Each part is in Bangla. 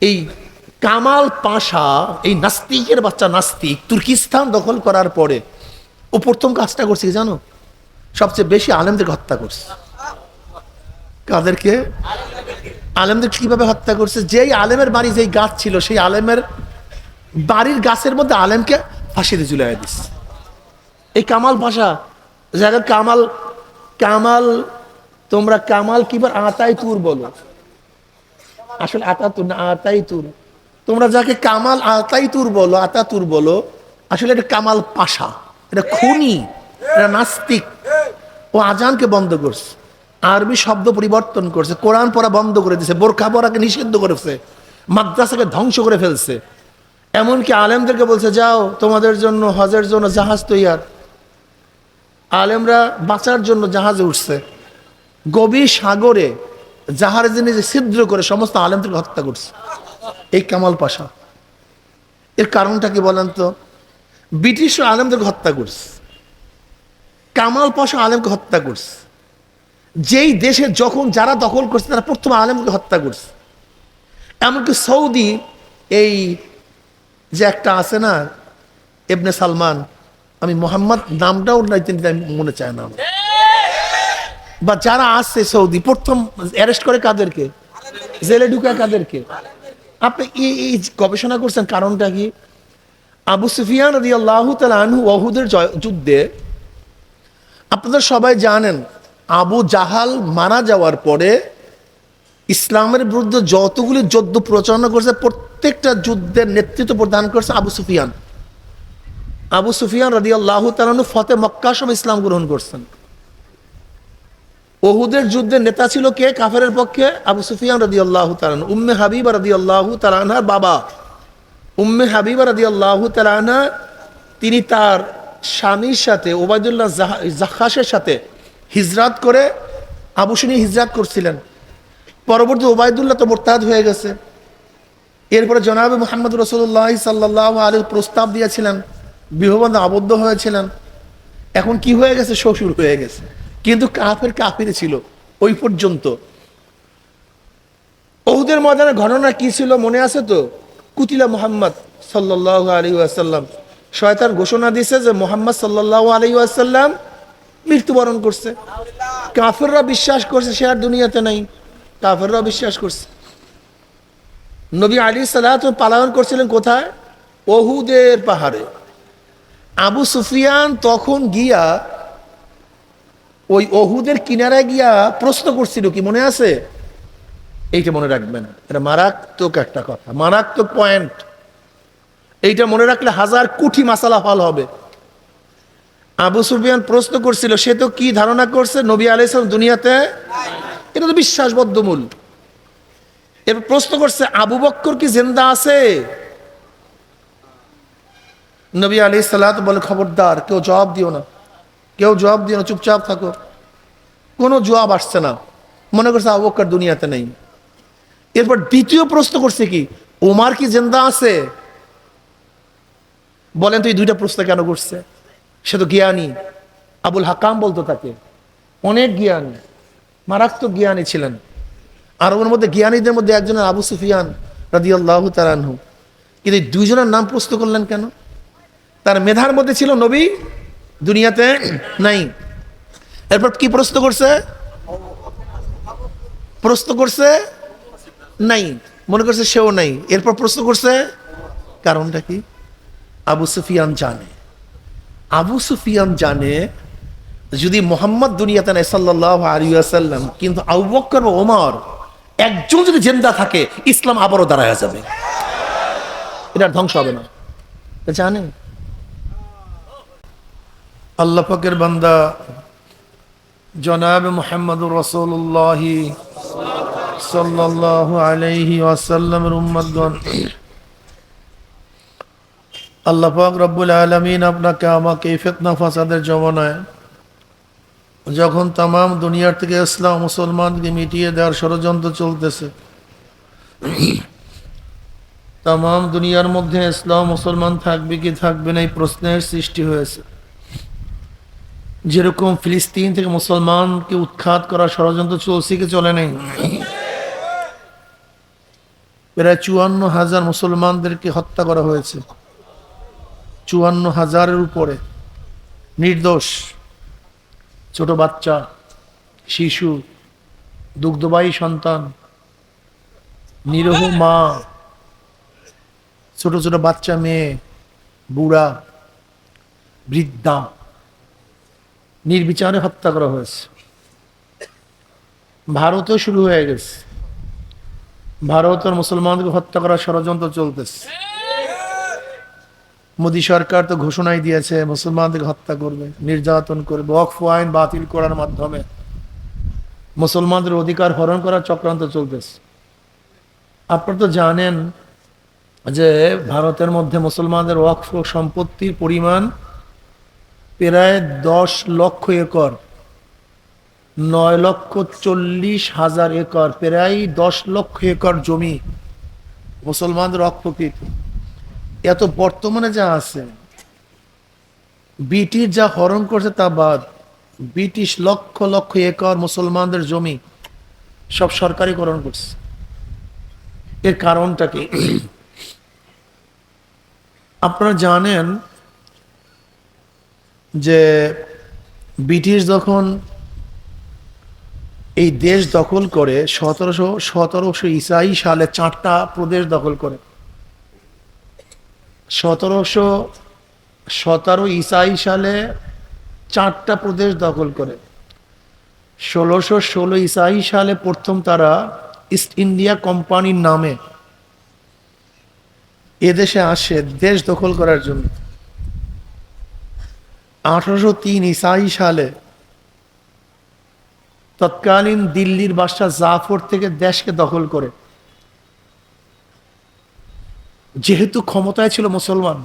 এই কামাল পাশা, এই নাস্তিকের বাচ্চা নাস্তিক তুর্কিস্তান দখল করার পরে ও প্রথম কাজটা করছে জানো? সবচেয়ে বেশি আলেমদের হত্যা করছে। কাদেরকে? আলেমদের কীভাবে হত্যা করছে? যেই আলেমের বাড়ি, যেই গাছ ছিল, সেই আলেমের বাড়ির গাছের মধ্যে আলেমকে ফাঁসিতে ঝুলাই দিচ্ছে এই কামাল ভাষা যারা কামাল কামাল, তোমরা কামাল কিবার আতাই তুর বলো? আসলে আতা তুর না আতাই তুর তোমরা যাকে কামাল আতাই তুর বলো আতা তুর বলো, আসলে এটা কামাল পাশা, এটা খুনি, এটা নাস্তিক। ও আজানকে বন্ধ করছে, আরবি শব্দ পরিবর্তন করছে, কোরআন পড়া বন্ধ করে দিয়েছে বোরখা পড়াকে নিষিদ্ধ করেছে, মাদ্রাসাকে ধ্বংস করে ফেলছে। এমনকি আলেমদেরকে বলছে, যাও, তোমাদের জন্য হজের জন্য জাহাজ তৈয়ার। আলেমরা বাঁচার জন্য জাহাজে উঠছে। গভীর সাগরে জাহাজে নিজে ছিদ্র করে সমস্ত আলেমদেরকে হত্যা করছে। এই কামাল পাশা। এর কারণটা কি বলেন তো? ব্রিটিশ আলেমদেরকে হত্যা করছে। কামাল পাশা আলেমকে হত্যা করছে। যেই দেশে যখন যারা দখল করছে, তারা প্রথম আলেমকে হত্যা করছে। এমনকি সৌদি, এই যে একটা আছে না এবনে সালমান, আমি মোহাম্মদ নামটাও নাই তিনি মনে চায় না আমার। বা যারা আসছে সৌদি, প্রথম অ্যারেস্ট করে কাদেরকে? জেলে ঢুকায় কাদেরকে? আপনি এই গবেষণা করছেন কারণটা কি? আবু সুফিয়ান রদি আল্লাহ ওহুদের যুদ্ধে আপনাদের সবাই জানেন, আবু জাহাল মারা যাওয়ার পরে ইসলামের বিরুদ্ধে যতগুলি যুদ্ধ প্রচারণা করছে, প্রত্যেকটা যুদ্ধের নেতৃত্ব প্রদান করছে আবু সুফিয়ান। আবু সুফিয়ান রাদি আল্লাহ তালানু ফতে মক্কা ইসলাম গ্রহণ করছেন। ওহুদের যুদ্ধের নেতা ছিল কে? কাফেরের পক্ষে আবু সুফিয়ান রাদি আল্লাহ উম্মে হাবিবা রাদি আল্লাহ তালানহার বাবা। উম্মে হাবিবা রাদি আল্লাহ তালানহা তিনি তার স্বামীর সাথে, ওবায়দুল্লাহ জাহা- জাখাসের সাথে হিজরাত করে আবু শুনি হিজরাত করছিলেন। পরবর্তী ওবায়দুল্লাহ তো মোরতাদ হয়ে গেছে। এরপরে জনাবে মোহাম্মদ রসুল্লাহ সাল্লাহ আলীর প্রস্তাব দিয়েছিলেন বিবাহবন্ধে আবদ্ধ হয়েছিলেন। এখন কি হয়ে গেছে? শ্বশুর হয়ে গেছে। কিন্তু কাফের কাফিরে ছিল ওই পর্যন্ত। ওহুদের ময়দানে ঘটনা কি ছিল মনে আছে তো? কুতিলা মোহাম্মদ সাল্লাহ শয়তান ঘোষণা দিছে যে মোহাম্মদ সাল্লাহ মৃত্যুবরণ করছে। কাফেররা বিশ্বাস করছে সে আর দুনিয়াতে নাই। কাফেররা বিশ্বাস করছে। নবী আলী সাল্লাহ পালায়ন করছিলেন কোথায়? ওহুদের পাহাড়ে। আবু সুফিয়ান তখন গিয়া ওই অহুদের কিনারায় গিয়া প্রশ্ন করছিল কি, মনে আছে? এইটা মনে রাখবেন, এটা মারাত্মক একটা কথা, মারাত্মক পয়েন্ট এইটা মনে রাখলে হাজার কোটি মাসালা ফল হবে। আবু সুফিয়ান প্রশ্ন করছিল, সে তো কি ধারণা করছে নবী আলাইসলাম দুনিয়াতে? এটা তো বিশ্বাসবদ্ধমূল এর প্রশ্ন করছে, আবু বক্কর কি জেন্দা আছে? নবী আলি সালাত বলে, খবরদার, কেউ জবাব দিও না। কেউ জবাব দিও না, চুপচাপ থাকো। কোনো জবাব আসছে না। মনে করছে আবু বক্কর দুনিয়াতে নেই। এরপর দ্বিতীয় প্রশ্ন করছে কি ওমার কি জিন্দা আছে? বলেন তো এই দুইটা প্রশ্ন কেন করছে? সে তো জ্ঞানী। আবুল হাকাম বলতো তাকে। অনেক জ্ঞানী। মারাত্মক জ্ঞানী ছিলেন। আর ওর মধ্যে জ্ঞানীদের মধ্যে একজনের আবু সুফিয়ান রাদি আল্লাহ তালানহু কিন্তু দুইজনের নাম প্রশ্ন করলেন কেন? তার মেধার মধ্যে ছিল নবী দুনিয়াতে নাই। এরপর কি প্রশ্ন করছে? প্রশ্ন করছে নাই। মনে করছে সেও নাই। এরপর প্রশ্ন করছে, কারণটা কি? আবু সুফিয়ান জানে। আবু সুফিয়ান জানে, যদি মোহাম্মদ দুনিয়াতে নাই সাল্লাহ আলী আসাল্লাম কিন্তু আবু বক্কর ওমর একজন যদি জেন্দা থাকে, ইসলাম আবারও দাঁড়ায় যাবে। এটা ধ্বংস হবে না। জানে আল্লাহ পাকের বান্দা জনাব মোহাম্মদ রসুল্লাহ সাল্লাহ আলাইহি আল্লাহ পাক রব্বুল আলমিন আপনাকে, আমাকে ফেতনা ফাসাদের জমানায় যখন তাম দুনিয়ার থেকে ইসলাম মুসলমানকে মিটিয়ে দেওয়ার ষড়যন্ত্র চলতেছে তাম দুনিয়ার মধ্যে ইসলাম মুসলমান থাকবে কি থাকবে না এই প্রশ্নের সৃষ্টি হয়েছে। যেরকম ফিলিস্তিন থেকে মুসলমানকে উৎখাত করার ষড়যন্ত্র চলছে কি চলে নেই? প্রায় চুয়ান্ন হাজার মুসলমানদেরকে হত্যা করা হয়েছে। চুয়ান্ন হাজারের উপরে। নির্দোষ, ছোট বাচ্চা, শিশু, দুগ্ধবাহী সন্তান, নিরহ মা, ছোট ছোট বাচ্চা মেয়ে, বুড়া, বৃদ্ধা। নির্বিচারে হত্যা করা হয়েছে। ভারতেও শুরু হয়ে গেছে। ভারতের মুসলমানদেরকে হত্যা করার ষড়যন্ত্র চলতেছে। মোদী সরকার তো ঘোষণাই দিয়েছে, মুসলমানদেরকে হত্যা করবে, নির্যাতন করবে, ওয়াকফ আইন বাতিল করার মাধ্যমে মুসলমানদের অধিকার হরণ করার চক্রান্ত চলতেছে। আপনারা তো জানেন যে ভারতের মধ্যে মুসলমানদের ওয়াকফ সম্পত্তির পরিমাণ প্রায় দশ লক্ষ একর, নয় লক্ষ চল্লিশ হাজার একর, প্রায় দশ লক্ষ একর জমি। মুসলমানদের অক্ষকৃত এত বর্তমানে যা আছে, ব্রিটিশ যা হরণ করছে তা বাদ, ব্রিটিশ লক্ষ লক্ষ একর মুসলমানদের জমি সব সরকারিকরণ করছে। এর কারণটা কি? আপনারা জানেন যে ব্রিটিশ যখন এই দেশ দখল করে, সতেরোশো সতেরোশো ইসাই সালে চারটা প্রদেশ দখল করে। সতেরোশো, সতেরো ইসাই সালে চারটা প্রদেশ দখল করে। ষোলোশো ষোলো ইসাই সালে প্রথম তারা ইস্ট ইন্ডিয়া কোম্পানির নামে এদেশে আসে দেশ দখল করার জন্য। আঠারোশো তিন ইসাই সালে তৎকালীন দিল্লির বাদশাহ জাফর থেকে দেশকে দখল করে। যেহেতু ক্ষমতায় ছিল মুসলমান,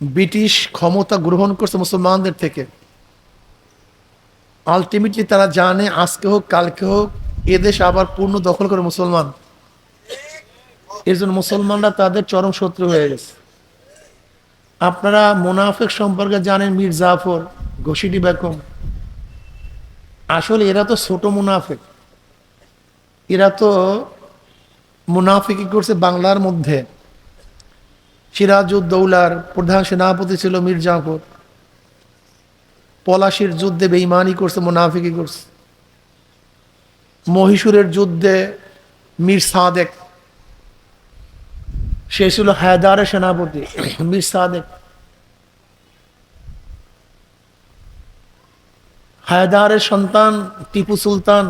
ব্রিটিশ ক্ষমতা গ্রহণ করছে মুসলমানদের থেকে আলটিমেটলি তারা জানে আজকে হোক, কালকে হোক এদেশ আবার পূর্ণ দখল করে মুসলমান। এর জন্য মুসলমানরা তাদের চরম শত্রু হয়ে গেছে। আপনারা মোনাফেক সম্পর্কে জানেন মীর জাফর, ঘষিটি বেগম। আসলে এরা তো ছোট মুনাফেক। এরা তো মুনাফিকি করছে বাংলার মধ্যে। সিরাজউদ্দৌলার প্রধান সেনাপতি ছিল মীর জাফর। পলাশির যুদ্ধে বেইমানি করছে মুনাফিকি করছে। মহীশূরের যুদ্ধে মীর সাদেক সে ছিল হায়দারের সেনাপতি মীর সাদেক। হায়দারের সন্তান টিপু সুলতান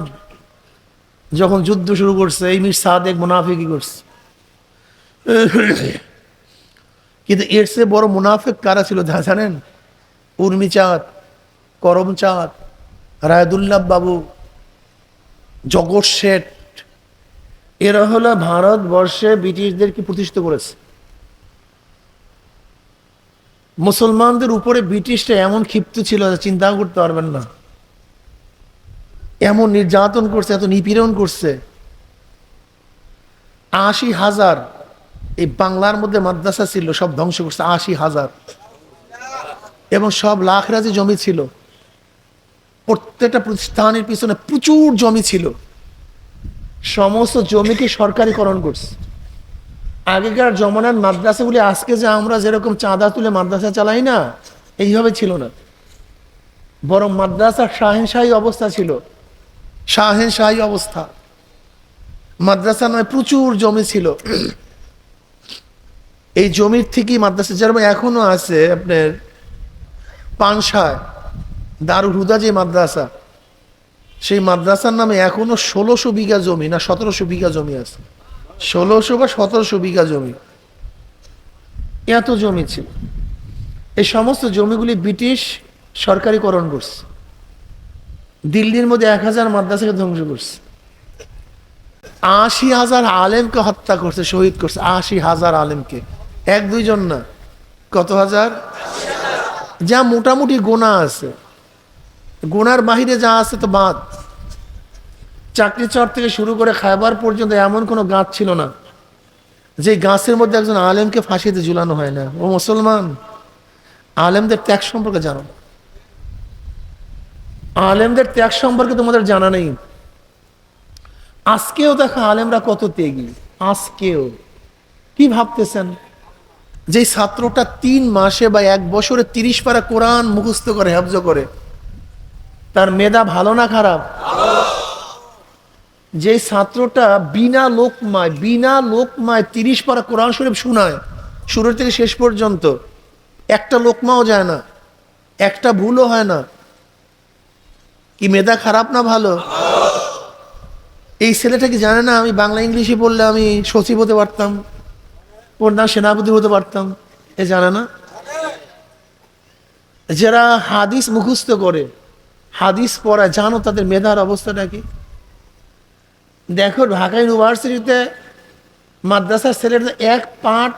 যখন যুদ্ধ শুরু করছে, এই মীর সাদেক মুনাফিকি করছে। কিন্তু এর চেয়ে বড় মুনাফিক কারা ছিল জানেন? উর্মি চাঁদ, করম চাঁদ, রায়দুল্লাহ বাবু, জগৎ শেঠ এরা হলো ভারতবর্ষে ব্রিটিশদেরকে প্রতিষ্ঠিত করেছে। মুসলমানদের উপরে ব্রিটিশটা এমন ক্ষিপ্ত ছিল চিন্তা করতে পারবেন না। এমন নির্যাতন করছে, এত নিপীড়ন করছে। আশি হাজার, এই বাংলার মধ্যে মাদ্রাসা ছিল, সব ধ্বংস করছে, আশি হাজার। এবং সব লাখ রাজি জমি ছিল। প্রত্যেকটা প্রতিষ্ঠানের পিছনে প্রচুর জমি ছিল। সমস্ত জমিকে সরকারিকরণ করছে। আগেকার জমানার মাদ্রাসাগুলি, আজকে যে আমরা যেরকম চাঁদা তুলে মাদ্রাসা চালাই না, এইভাবে ছিল না। বরং মাদ্রাসার শাহেনশাহী অবস্থা ছিল। শাহেনশাহী অবস্থা। মাদ্রাসা নয়, প্রচুর জমি ছিল। এই জমির থেকেই মাদ্রাসা, যেরকম এখনও আছে আপনার পানসায় দারুল হুদা যে মাদ্রাসা সেই মাদ্রাসার নামে এখনও ষোলোশো বিঘা জমি না সতেরোশো বিঘা জমি আছে? ষোলোশো বা সতেরোশো বিঘা জমি। এত জমি ছিল। এই সমস্ত জমিগুলি ব্রিটিশ সরকারিকরণ করছে। দিল্লির মধ্যে এক হাজার মাদ্রাসাকে ধ্বংস করছে। আশি হাজার আলেমকে হত্যা করছে, শহীদ করছে। আশি হাজার আলেমকে। এক দুইজন না। কত হাজার? যা মোটামুটি গোনা আছে। গোনার বাহিরে যা আছে তো বাদ। চাকরি চর থেকে শুরু করে খাবার পর্যন্ত এমন কোনো গাছ ছিল না যে গাছের মধ্যে একজন আলেমকে ফাঁসিতে ঝুলানো হয় না। ও মুসলমান। আলেমদের ত্যাগ সম্পর্কে জানো? আলেমদের ত্যাগ সম্পর্কে তোমাদের জানা নেই। আজকেও দেখো আলেমরা কত তেগি। আজকেও। কি ভাবতেছেন? যে ছাত্রটা তিন মাসে বা এক বছরে তিরিশ পারা কোরআন মুখস্থ করে, হেফজ করে তার মেধা ভালো না খারাপ? যে ছাত্রটা বিনা লোকমায় বিনা লোকমায় তিরিশ পারা কোরআন শরীফ শোনায় শুরু থেকে শেষ পর্যন্ত, একটা লোকমাও যায় না, একটা ভুলও হয় না। কি মেধা খারাপ না ভালো? এই ছেলেটা কি জানে না আমি বাংলা ইংলিশে পড়লে আমি সচিব হতে পারতাম? ওর নাম সেনাপতি হতে পারতাম? এ জানে না? যারা হাদিস মুখস্থ করে হাদিস পড়া, জানো তাদের মেধার অবস্থাটা কি? দেখো ঢাকা ইউনিভার্সিটিতে মাদ্রাসার ছেলেরা এক পাঠ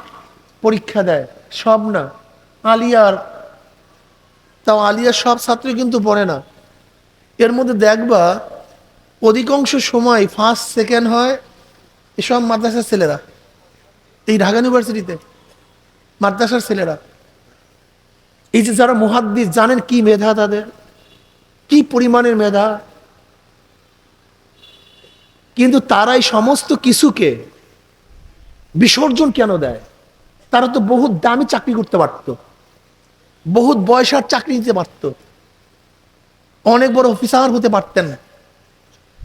পরীক্ষা দেয়, সব না। আলিয়ার তাও আলিয়ার সব ছাত্র কিন্তু পড়ে না। এর মধ্যে দেখবা অধিকাংশ সময় ফার্স্ট সেকেন্ড হয় এসব মাদ্রাসার ছেলেরা। এই ঢাকা ইউনিভার্সিটিতে মাদ্রাসার ছেলেরা। এই যে যারা মুহাদ্দিস জানেন কি মেধা তাদের? কি পরিমাণের মেধা? কিন্তু তারাই সমস্ত কিছুকে বিসর্জন কেন দেয়? তারা তো বহুত দামি চাকরি করতে পারত, বহুত বয়সার চাকরি নিতে পারত, অনেক বড় অফিসার হতে পারতেন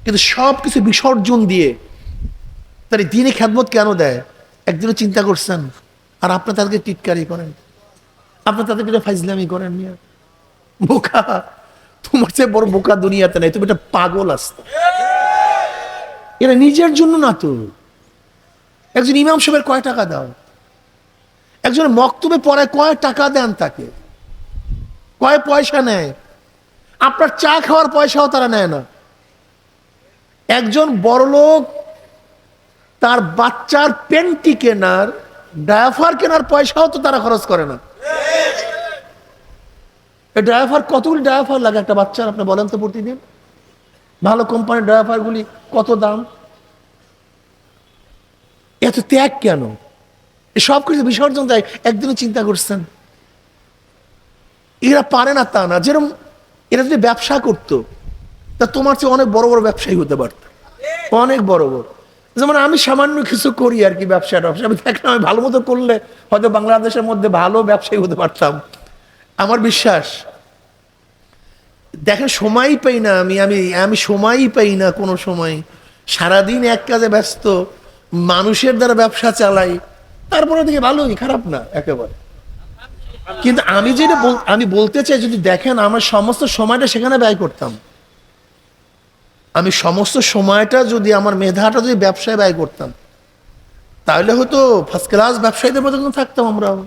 কিন্তু সব কিছু বিসর্জন দিয়ে তার দিনে খ্যাতমত কেন দেয়? একদিনও চিন্তা করছেন, আর আপনার তাদেরকে টিটকারি করেন। আপনার তাদেরকে ফাইজলামি করেন মিয়া। বোকা। তোমার চেয়ে বড় বোকা দুনিয়াতে নাই, তুমি একটা পাগল আসতে। এরা নিজের জন্য না তো। একজন ইমাম সাহেবের কয় টাকা দাও? একজন মক্তবে পরে কয় টাকা দেন তাকে? কয় পয়সা নেয়? আপনার চা খাওয়ার পয়সাও তারা নেয় না। একজন বড়লোক তার বাচ্চার পেন্টি কেনার ড্রাইভার কেনার পয়সাও তো তারা খরচ করে না। এই ড্রাইভার কতগুলি ড্রাইভার লাগে? একটা বাচ্চার, আপনি বলেন তো প্রতিদিন। ভালো কোম্পানির ড্রাইভারগুলি কত দাম? এত ত্যাগ কেন? সব কিছু বিসর্জন দেয়, একদিনও চিন্তা করছেন। এরা পারে না তা না। যেরকম এরা যদি ব্যবসা করতো, তা তোমার চেয়ে অনেক বড় বড় ব্যবসায়ী হতে পারত। অনেক বড় বড়। যেমন আমি সামান্য কিছু করি আর কি ব্যবসা ব্যবসা আমি দেখলাম আমি ভালো মতো করলে হয়তো বাংলাদেশের মধ্যে ভালো ব্যবসায়ী হতে পারতাম। আমার বিশ্বাস। দেখেন, সময়ই পাই না আমি আমি আমি সময়ই পাই না কোনো সময়। সারাদিন এক কাজে ব্যস্ত, মানুষের দ্বারা ব্যবসা চালাই, তারপরে থেকে ভালোই, খারাপ না, একেবারে। কিন্তু আমি যেটা আমি বলতে চাই, যদি দেখেন, আমার সমস্ত সময়টা সেখানে ব্যয় করতাম। আমি সমস্ত সময়টা যদি, আমার মেধাটা যদি ব্যবসায় ব্যয় করতাম, তাহলে হয়তো ফার্স্ট ক্লাস ব্যবসায়ীদের মধ্যে থাকতাম আমরাও।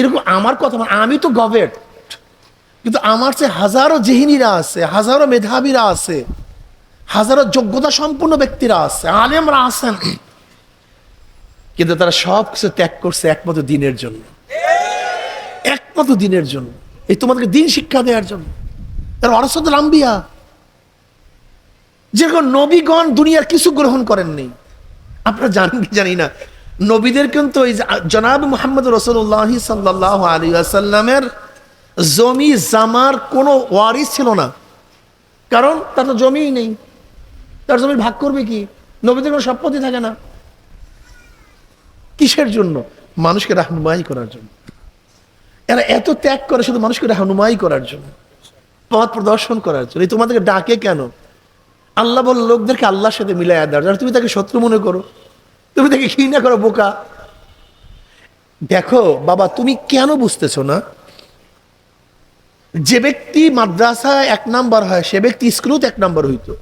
এরকম আমার কথা আমি তো গভেট কিন্তু আমার চেয়ে হাজারো জেহিনীরা আছে, হাজারো মেধাবীরা আছে, হাজারো যোগ্যতা সম্পন্ন ব্যক্তিরা আছে, আলেমরা আছেন। কিন্তু তারা সব কিছু ত্যাগ করছে একমাত্র দিনের জন্য। একমাত্র দিনের জন্য। এই তোমাদেরকে দিন শিক্ষা দেওয়ার জন্য। তারা অরসদুল আম্বিয়া। যেরকম নবীগণ দুনিয়ার কিছু গ্রহণ করেননি। আপনারা জানেন কি জানি না। নবীদের কিন্তু যে জনাব মোহাম্মদ রসুল্লাহ সাল্লাহ আলী আসাল্লামের জমি জামার কোনো ওয়ারিস ছিল না। কারণ তার তো জমিই নেই। তার জমি ভাগ করবে কি? নবীদের কোনো সম্পত্তি থাকে না। কিসের জন্য? মানুষকে রাহনুমাই করার জন্য। এরা এত ত্যাগ করে শুধু মানুষকে রাহনুমাই করার জন্য। পথ প্রদর্শন করার জন্য। তোমাদেরকে ডাকে কেন? আল্লাহ বল, লোকদেরকে আল্লাহর সাথে মিলাই দেওয়ার জন্য তুমি তাকে শত্রু মনে করো। তুমি তাকে ঘৃণা করো, বোকা। দেখো, বাবা, তুমি কেন বুঝতেছো না? যে ব্যক্তি মাদ্রাসায় এক নাম্বার হয়, সে ব্যক্তি স্কুলেও এক নাম্বার হইতো।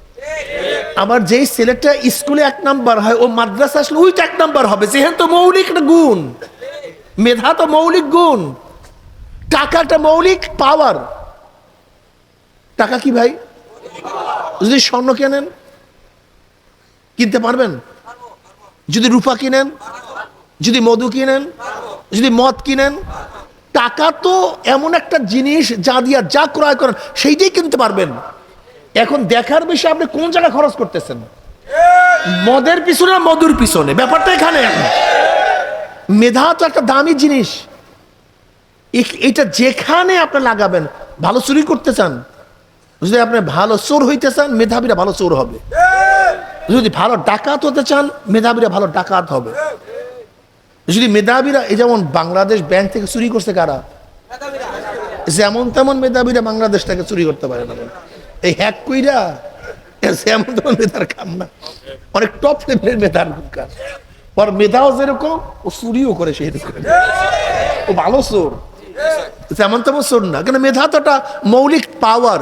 আবার যেই ছেলেটা স্কুলে এক নাম্বার হয়, ও মাদ্রাসা আসলে ওইটা এক নাম্বার হবে। যেহেতু তো মৌলিক গুণ। মেধা তো মৌলিক গুণ। টাকাটা মৌলিক পাওয়ার টাকা কি ভাই? যদি স্বর্ণ কেনেন কিনতে পারবেন? যদি রূপা কিনেন, যদি মধু কিনেন, যদি মদ কিনেন, টাকা তো এমন একটা জিনিস যা দিয়া যা ক্রয় করেন, সেইটাই কিনতে পারবেন। এখন দেখার বিষয়ে, আপনি কোন জায়গায় খরচ করতেছেন? মদের পিছনে, মধুর পিছনে? ব্যাপারটা এখানে। মেধা তো একটা দামি জিনিস। এটা যেখানে আপনি লাগাবেন, ভালো চুরি করতে চান, যদি আপনি ভালো চোর হইতে চান, মেধাবীরা ভালো চোর হবে। যদি ভালো ডাকাত হতে চান মেধাবীরা ভালো ডাকাত হবে। যদি মেধাবীরা এই যেমন বাংলাদেশ ব্যাংক থেকে চুরি করছে কারা? যেমন তেমন মেধাবীরা বাংলাদেশটাকে চুরি করতে পারে না। এই হ্যাক কইরা যেমন তেমন মেধার কাম না। অনেক টপ লেভেলের মেধার কাজ ওর মেধাও যেরকম ও চুরিও করে সেই রকম। ও ভালো চোর। যেমন তেমন চোর না। কেন মেধা তো একটা মৌলিক পাওয়ার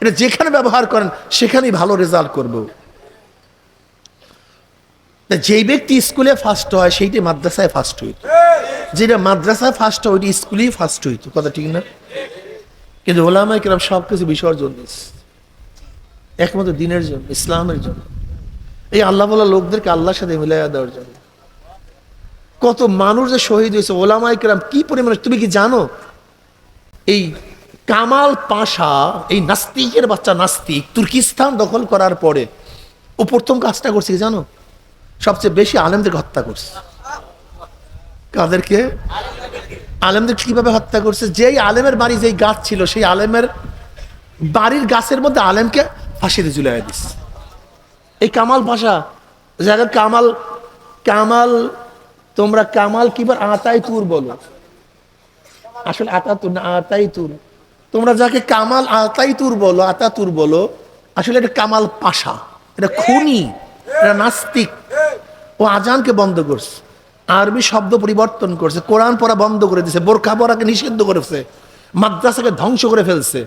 এটা যেখানে ব্যবহার করেন সেখানেই ভালো রেজাল্ট করব তা যেই ব্যক্তি স্কুলে ফার্স্ট হয়, সেইটি মাদ্রাসায় ফার্স্ট হইত। যেটা মাদ্রাসায় ফার্স্ট হয়, ওইটি স্কুলেই ফার্স্ট হইতো। কথা ঠিক না? কিন্তু ওলামাই কিরাম সব কিছু বিসর্জন দিচ্ছে একমাত্র দিনের জন্য, ইসলামের জন্য। এই আল্লাহ বলা লোকদেরকে আল্লাহর সাথে মিলাইয়া দেওয়ার জন্য। কত মানুষ যে শহীদ হয়েছে ওলামাই কিরাম কি পরিমাণে, তুমি কি জানো? এই কামাল পাশা, এই নাস্তিকের বাচ্চা নাস্তিক তুর্কিস্তান দখল করার পরে, ও প্রথম কাজটা করছে জানো? সবচেয়ে বেশি আলেমদের হত্যা করছে। কাদেরকে? আলেমদের কীভাবে হত্যা করছে? যেই আলেমের বাড়ি, যেই গাছ ছিল, সেই আলেমের বাড়ির গাছের মধ্যে আলেমকে ফাঁসিতে ঝুলাই দিস এই কামাল ভাষা জায়গার কামাল কামাল, তোমরা কামাল কিবার আতাই তুর বলো? আসলে আতা তুর না আতাই তুর তোমরা যাকে কামাল আতাই তুর বলো আতা তুর বলো, আসলে এটা কামাল পাশা, এটা খুনি, এটা নাস্তিক। ও আজানকে বন্ধ করছে। আরবি শব্দ পরিবর্তন করছে, কোরআন পড়া বন্ধ করে দিছে, বোরখা পড়াকে নিষিদ্ধ করেছে, মাদ্রাসাকে ধ্বংস করে ফেলছে।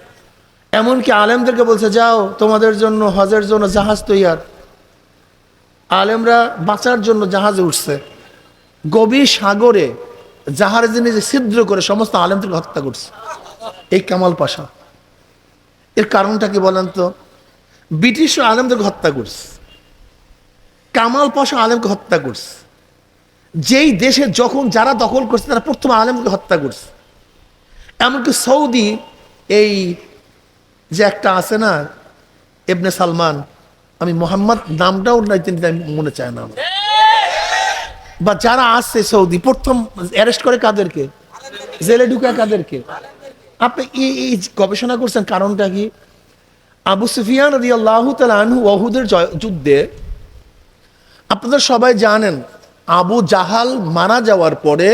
এমনকি আলেমদেরকে বলছে, যাও, তোমাদের জন্য হজের জন্য জাহাজ তৈয়ার। আলেমরা বাঁচার জন্য জাহাজে উঠছে। গভীর সাগরে জাহাজে নিজে ছিদ্র করে সমস্ত আলেমদেরকে হত্যা করছে। এই কামাল পাশা। এর কারণটা কি বলেন তো? ব্রিটিশ আলেমদেরকে হত্যা করছে। কামাল পাশা আলেমকে হত্যা করছে। যেই দেশে যখন যারা দখল করছে, তারা প্রথম আলেমকে হত্যা করছে। এমনকি সৌদি, এই যে একটা আছে না এবনে সালমান, আমি মোহাম্মদ নামটাও নাই মনে চায় না। বা যারা আসছে সৌদি, প্রথম অ্যারেস্ট করে কাদেরকে? জেলে ঢুকায় কাদেরকে? আপনি এই গবেষণা করছেন কারণটা কি? আবু সুফিয়ান রদি আল্লাহ আনহু ওহুদের যুদ্ধে আপনাদের সবাই জানেন, আবু জাহাল মারা যাওয়ার পরে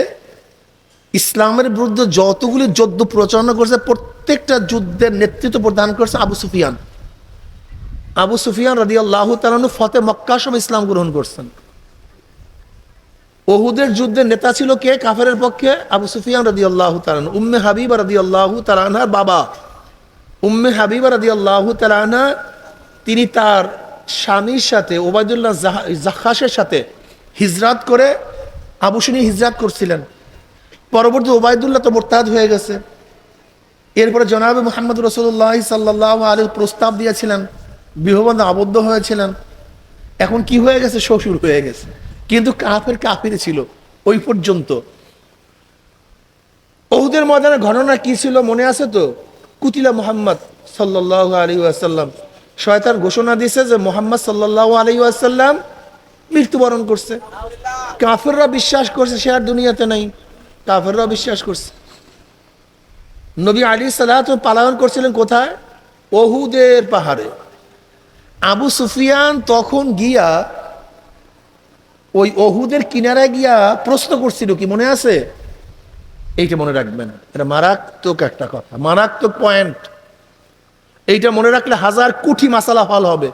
ইসলামের বিরুদ্ধে যতগুলি যুদ্ধ প্রচারণা করছে, প্রত্যেকটা যুদ্ধের নেতৃত্ব প্রদান করছে আবু সুফিয়ান। আবু সুফিয়ান রাদি আল্লাহ তালু ফতে মক্কা সব ইসলাম গ্রহণ করছেন। ওহুদের যুদ্ধের নেতা ছিল কে? কাফেরের পক্ষে আবু সুফিয়ান রাদি আল্লাহ তালান উম্মে হাবিব রাদি আল্লাহ তালানহার বাবা। উম্মে হাবিব রাদি আল্লাহ তালানহা তিনি তার স্বামীর সাথে, ওবায়দুল্লাহ জাহা- জাখাসের সাথে হিজরাত করে আবুসিনী হিজরাত করছিলেন। পরবর্তী ওবায়দুল্লাহ তো মোরতাদ হয়ে গেছে। এরপরে জনাবে মোহাম্মদ রসুল্লাহ সাল্লাহ আলী প্রস্তাব দিয়েছিলেন বিহবন্ধ আবদ্ধ হয়েছিলেন। এখন কি হয়ে গেছে? শ্বশুর হয়ে গেছে। কিন্তু কাফের কাফিরে ছিল ওই পর্যন্ত। ওহুদের ময়দানে ঘটনা কি ছিল মনে আছে তো? কুতিলা মোহাম্মদ সাল্লাহ আলী আসাল্লাম শয়তান ঘোষণা দিয়েছে যে মোহাম্মদ সাল্লাহ আলী আসাল্লাম মৃত্যুবরণ করছে। কাফেররা বিশ্বাস করছে সে আর দুনিয়াতে নাই। কাফেররা বিশ্বাস করছে। নবী আলী সাল্লাহ পালায়ন করছিলেন কোথায়? ওহুদের পাহাড়ে। আবু সুফিয়ান তখন গিয়া ওই অহুদের কিনারে গিয়া প্রশ্ন করছিল, কি মনে আছে? এইটা মনে রাখবেন। এটা মারাত্মক একটা কথা, মারাত্মক পয়েন্ট এইটা মনে রাখলে হাজার কোটি মাসালা ফল হবে।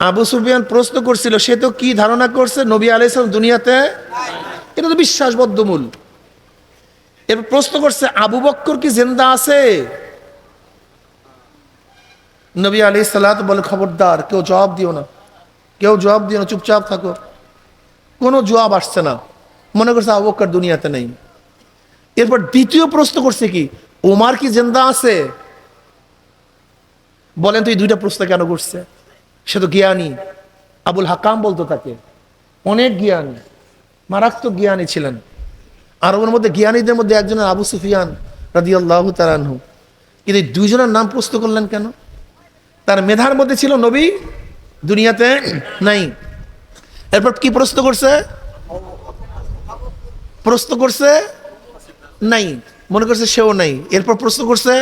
আবু সুফিয়ান প্রশ্ন করছিল, সে তো কি ধারণা করছে নবী আলাইসাল দুনিয়াতে? এটা তো বিশ্বাসবদ্ধমূল। এবার প্রশ্ন করছে, আবু বক্কর কি জেন্দা আছে? নবী আলি সাল্লাত বলে, খবরদার, কেউ জবাব দিও না। কেউ জবাব দিও না, চুপচাপ থাকো। কোনো জবাব আসছে না। মনে করছে আবু বক্কর দুনিয়াতে নেই। এরপর দ্বিতীয় প্রশ্ন করছে কি ওমার কি জেন্দা আছে? বলেন তো এই দুইটা প্রশ্ন কেন করছে? সে তো জ্ঞানী। আবুল হাকাম বলতো তাকে, অনেক জ্ঞানী, মারাত্মক জ্ঞানী ছিলেন। আর ওর মধ্যে জ্ঞানীদের মধ্যে একজনের আবু সুফিয়ান রাদি আল্লাহ তালানহু কিন্তু দুইজনের নাম প্রস্তুত করলেন কেন? তার মেধার মধ্যে ছিল নবী, দুনিয়াতে নাই। এরপর কি প্রশ্ন করছে? প্রশ্ন করছে, নাই। মনে করছে সেও নাই। এরপর প্রশ্ন করছে,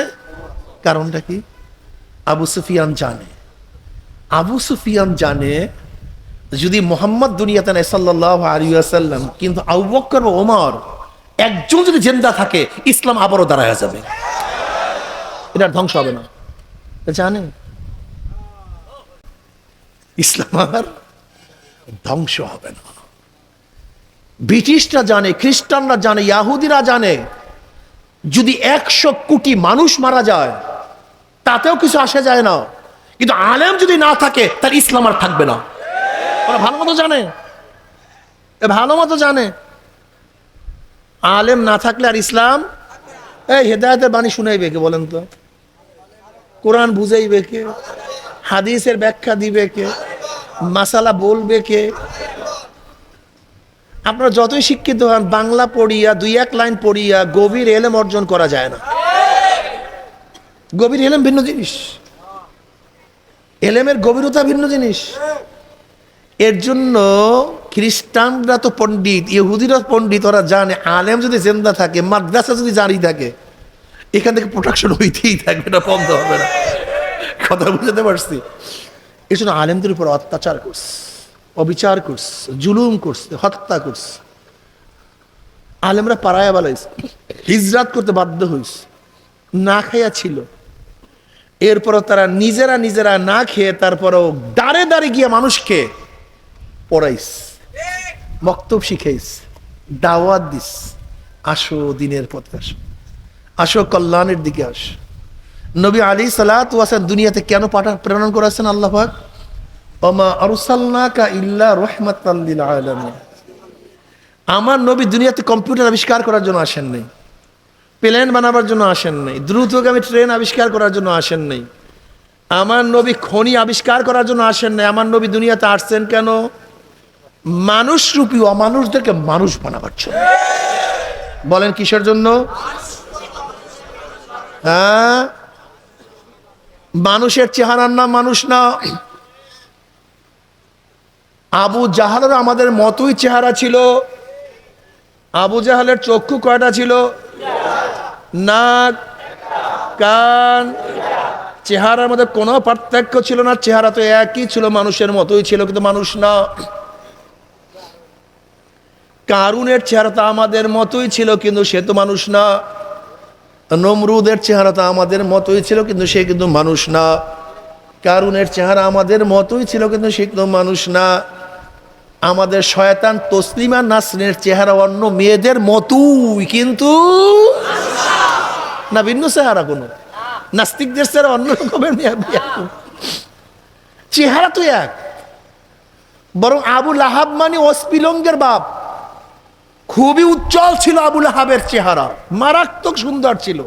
কারণটা কি? আবু সুফিয়ান জানে। আবু সুফিয়ান জানে যদি মোহাম্মদ দুনিয়াতে নেয় সাল্লাহ আলী আসাল্লাম কিন্তু আবু বক্কর ওমর একজন যদি জেন্দা থাকে, ইসলাম আবারও দাঁড়ায় যাবে। এটা ধ্বংস হবে না। জানে ইসলাম আর ধ্বংস হবে না। ব্রিটিশরা জানে, খ্রিস্টানরা জানে, ইয়াহুদিরা জানে, যদি একশো কোটি মানুষ মারা যায় তাতেও কিছু আসে যায় না। কিন্তু আলেম যদি না থাকে, তার ইসলাম আর থাকবে না। ওরা ভালো মতো জানে। ভালো মতো জানে। আলেম না থাকলে আর ইসলাম? এই হেদায়তের বাণী শুনাইবে কে বলেন তো? কোরআন বুঝাইবে কে? হাদিসের ব্যাখ্যা দিবে কে? মাসালা বলবে কে? আপনারা যতই শিক্ষিত হন, বাংলা পড়িয়া দুই এক লাইন পড়িয়া গভীর এলেম অর্জন করা যায় না। গভীর এলেম ভিন্ন জিনিস। এলেমের গভীরতা ভিন্ন জিনিস। এর জন্য খ্রিস্টানরা তো পণ্ডিত, ইহুদিরা পণ্ডিত, ওরা জানে, আলেম যদি জেন্দা থাকে, মাদ্রাসা যদি জারি থাকে, এখান থেকে প্রোটেকশন হইতেই থাকবে না, বন্ধ হবে না। কথা বুঝতে পারছি? এই জন্য আলেমদের উপর অত্যাচার করছে, অবিচার করছে, জুলুম করছে, হত্যা করছে। আলেমরা পাড়ায় বালাইছে হিজরাত করতে বাধ্য হয়েছে। না খাইয়া ছিল। এরপরও তারা নিজেরা নিজেরা না খেয়ে তারপরও দাঁড়ে দাঁড়ে গিয়ে মানুষকে পড়াইস বক্তব্য শিখাইস, দাওয়াত দিস। আসো দিনের পথে আসো। আসো কল্যাণের দিকে আস। নবী আলী সালাত ওয়াসান দুনিয়াতে কেন পাঠা প্রেরণ করেছেন আল্লাহ পাক? ওমা আরসালনাকা ইল্লা আলামিন। আমার নবী দুনিয়াতে কম্পিউটার আবিষ্কার করার জন্য আসেন নাই। প্লেন বানাবার জন্য আসেন নাই, দ্রুতগামী ট্রেন আবিষ্কার করার জন্য আসেন নাই। আমার নবী খনি আবিষ্কার করার জন্য আসেন নাই, আমার নবী দুনিয়াতে আসছেন কেন? মানুষ রূপী অমানুষদেরকে মানুষ বানাবার জন্য। বলেন কিসের জন্য? হ্যাঁ? মানুষের চেহারার নাম মানুষ না। আবু জাহালের আমাদের মতোই চেহারা ছিল। আবু জাহালের চক্ষু কয়টা ছিল? নাক, কান। চেহারার মধ্যে কোনো পার্থক্য ছিল না, চেহারা তো একই ছিল, মানুষের মতোই ছিল, কিন্তু মানুষ না। কারুনের চেহারা তো আমাদের মতোই ছিল, কিন্তু সে তো মানুষ না। নমরুদের চেহারা তো আমাদের মতোই ছিল, কিন্তু সে কিন্তু মানুষ না। কারুনের চেহারা আমাদের মতোই ছিল, কিন্তু সে কিন্তু মানুষ না। আমাদের শয়তান তসলিমা নাসরিনের চেহারা অন্য মেয়েদের মতোই, কিন্তু না ভিন্ন চেহারা কোনো। নাস্তিকদের চেহারা অন্য রকমের। চেহারা তো এক। বরং আবুল আহাব মানে অস্পিলঙ্গের বাপ। খুবই উজ্জ্বল ছিল আবুল আহাবের চেহারা। মারাত্মক সুন্দর ছিল।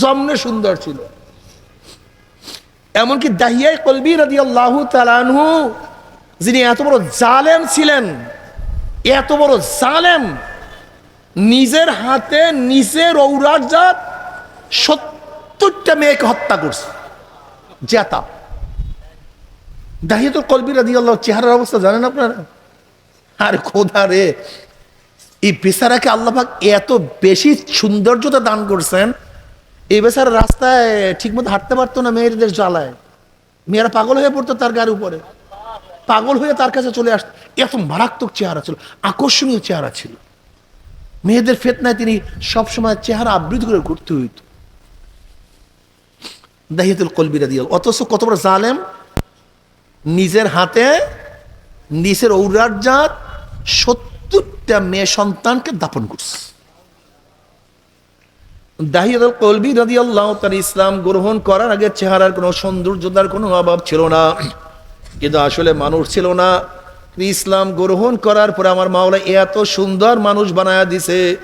জমনে সুন্দর ছিল। এমনকি দাহিয়াই কলবি আল্লাহ তালানহু যিনি এত বড় জালেম ছিলেন, এত বড় জালেম, নিজের হাতে নিজের ঔরাজাত সত্তরটা মেয়েকে হত্যা করছে। জেতা। দাহিয়াতুল কলবি রাদি আল্লাহ চেহারার অবস্থা জানেন আপনারা? আর খোদা রে। এই বেচারাকে আল্লাহাক এত বেশি সৌন্দর্যতা দান করছেন, এই বেচারা রাস্তায় ঠিকমতো হাঁটতে পারতো না মেয়েদের জ্বালায়। মেয়েরা পাগল হয়ে পড়তো তার গায়ের উপরে। পাগল হয়ে তার কাছে চলে আসতো। এত মারাত্মক চেহারা ছিল, আকর্ষণীয় চেহারা ছিল। মেয়েদের ফেতনায় তিনি সবসময় চেহারা আবৃত করে ঘুরতে হইত। দাহিয়াতুল কলবিরা দিয়ে অথচ কত বড় জালেম, নিজের হাতে নিজের ঔরাজাত সত্তরটা মেয়ে সন্তানকে দাপন করছে। দাহিয়াতুল কলবি রাদি আল্লাহ তার ইসলাম গ্রহণ করার আগে চেহারার কোনো সৌন্দর্যতার কোনো অভাব ছিল না। কিন্তু আসলে মানুষ ছিল না। ইসলাম গ্রহণ করার পরে আমার মাওলা এত সুন্দর মানুষ বানায়া দিছে।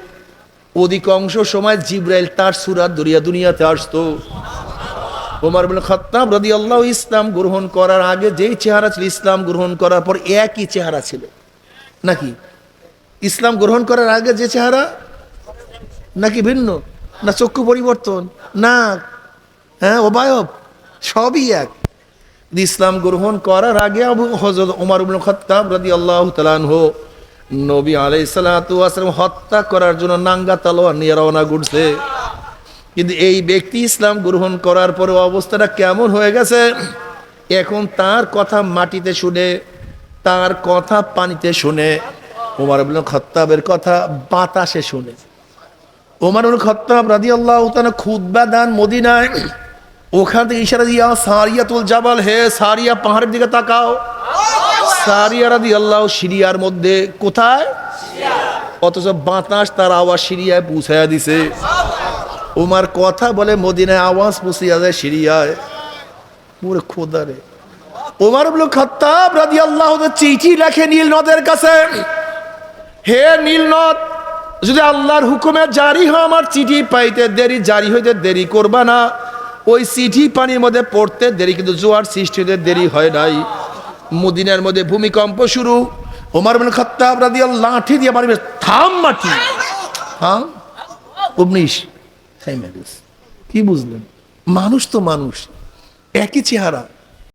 অধিকাংশ সময় জিব্রাইল তার সুরাত দরিয়া দুনিয়াতে আসতো। ওমর বিন খত্তাব রাদি আল্লাহ ইসলাম গ্রহণ করার আগে যেই চেহারা ছিল, ইসলাম গ্রহণ করার পর একই চেহারা ছিল। নাকি? ইসলাম গ্রহণ করার আগে যে চেহারা? নাকি ভিন্ন? না চক্ষু পরিবর্তন? না হ্যাঁ অবায়ব? সবই এক। ইসলাম গ্রহণ করার আগে আবু হজরত ওমর ইবনে খাত্তাব রাদিয়াল্লাহু তাআলা আনহু নবী সালাতু ওয়াসালাম হত্যা করার জন্য নাঙ্গা তলোয়ার নিয়ে রওনা ঘুরছে কিন্তু এই ব্যক্তি ইসলাম গ্রহণ করার পরে অবস্থাটা কেমন হয়ে গেছে? এখন তার কথা মাটিতে শুনে, তার কথা পানিতে শুনে ওমর ইবনে খত্তাবের কথা বাতাসে শুনে। ওমর ইবনে খত্তাব আল্লাহ তাআলা খুতবা দান মদিনায়। ওখান থেকে ইশারা দিয়া সারিয়া তুল জাবাল হে সারিয়া পাহাড়ের দিকে তাকাও। সারিয়া আল্লাহ সিরিয়ার মধ্যে কোথায়? অথচ বাতাস তার আওয়াজ সিরিয়ায় পৌঁছায়া দিছে। ওমার কথা বলে মদিনায় আওয়াজ পৌঁছিয়া যায় সিরিয়ায়। পুরো খোদারে ওমর ইবনে খাত্তাব রাদিয়াল্লাহু তাআলা চিঠি লেখে নীল নদের কাছে। হে নীল নদ যদি আল্লাহর হুকুমে জারি হয় আমার চিঠি পাইতে দেরি জারি হইতে দেরি করবা না। ওই চিঠি পানির মধ্যে পড়তে দেরি, কিন্তু জোয়ার সৃষ্টি হতে দেরি হয় নাই। মদিনার মধ্যে ভূমিকম্প শুরু। ওমার মানে খত্তাব দিয়ে লাঠি দিয়ে মারবে থাম মাটি। হ্যাঁ দিস। কি বুঝলেন? মানুষ তো মানুষ। একই চেহারা।